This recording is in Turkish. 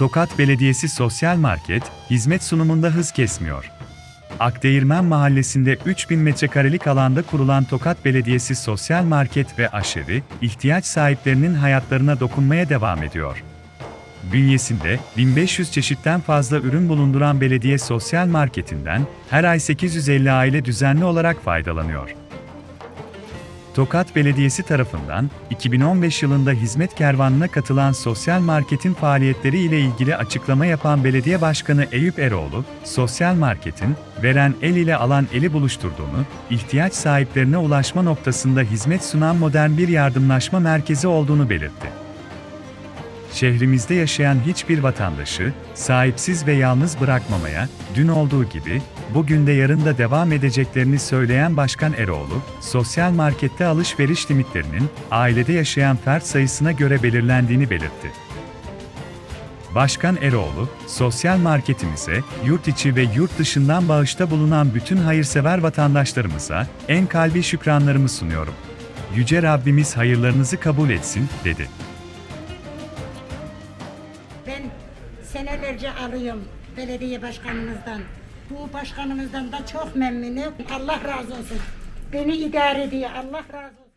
Tokat Belediyesi Sosyal Market, hizmet sunumunda hız kesmiyor. Akdeğirmen Mahallesi'nde 3000 metrekarelik alanda kurulan Tokat Belediyesi Sosyal Market ve Aşevi, ihtiyaç sahiplerinin hayatlarına dokunmaya devam ediyor. Bünyesinde 1500 çeşitten fazla ürün bulunduran belediye sosyal marketinden her ay 850 aile düzenli olarak faydalanıyor. Tokat Belediyesi tarafından 2015 yılında hizmet kervanına katılan sosyal marketin faaliyetleri ile ilgili açıklama yapan Belediye Başkanı Eyüp Eroğlu, sosyal marketin veren el ile alan eli buluşturduğunu, ihtiyaç sahiplerine ulaşma noktasında hizmet sunan modern bir yardımlaşma merkezi olduğunu belirtti. Şehrimizde yaşayan hiçbir vatandaşı sahipsiz ve yalnız bırakmamaya, dün olduğu gibi bugün de yarın da devam edeceklerini söyleyen Başkan Eroğlu, sosyal markette alışveriş limitlerinin ailede yaşayan fert sayısına göre belirlendiğini belirtti. Başkan Eroğlu, sosyal marketimize, yurt içi ve yurt dışından bağışta bulunan bütün hayırsever vatandaşlarımıza en kalbi şükranlarımı sunuyorum. Yüce Rabbimiz hayırlarınızı kabul etsin, dedi. Ben senelerce alıyorum belediye başkanımızdan. Bu başkanımızdan da çok memnunum. Allah razı olsun. Beni idare ediyor. Allah razı olsun.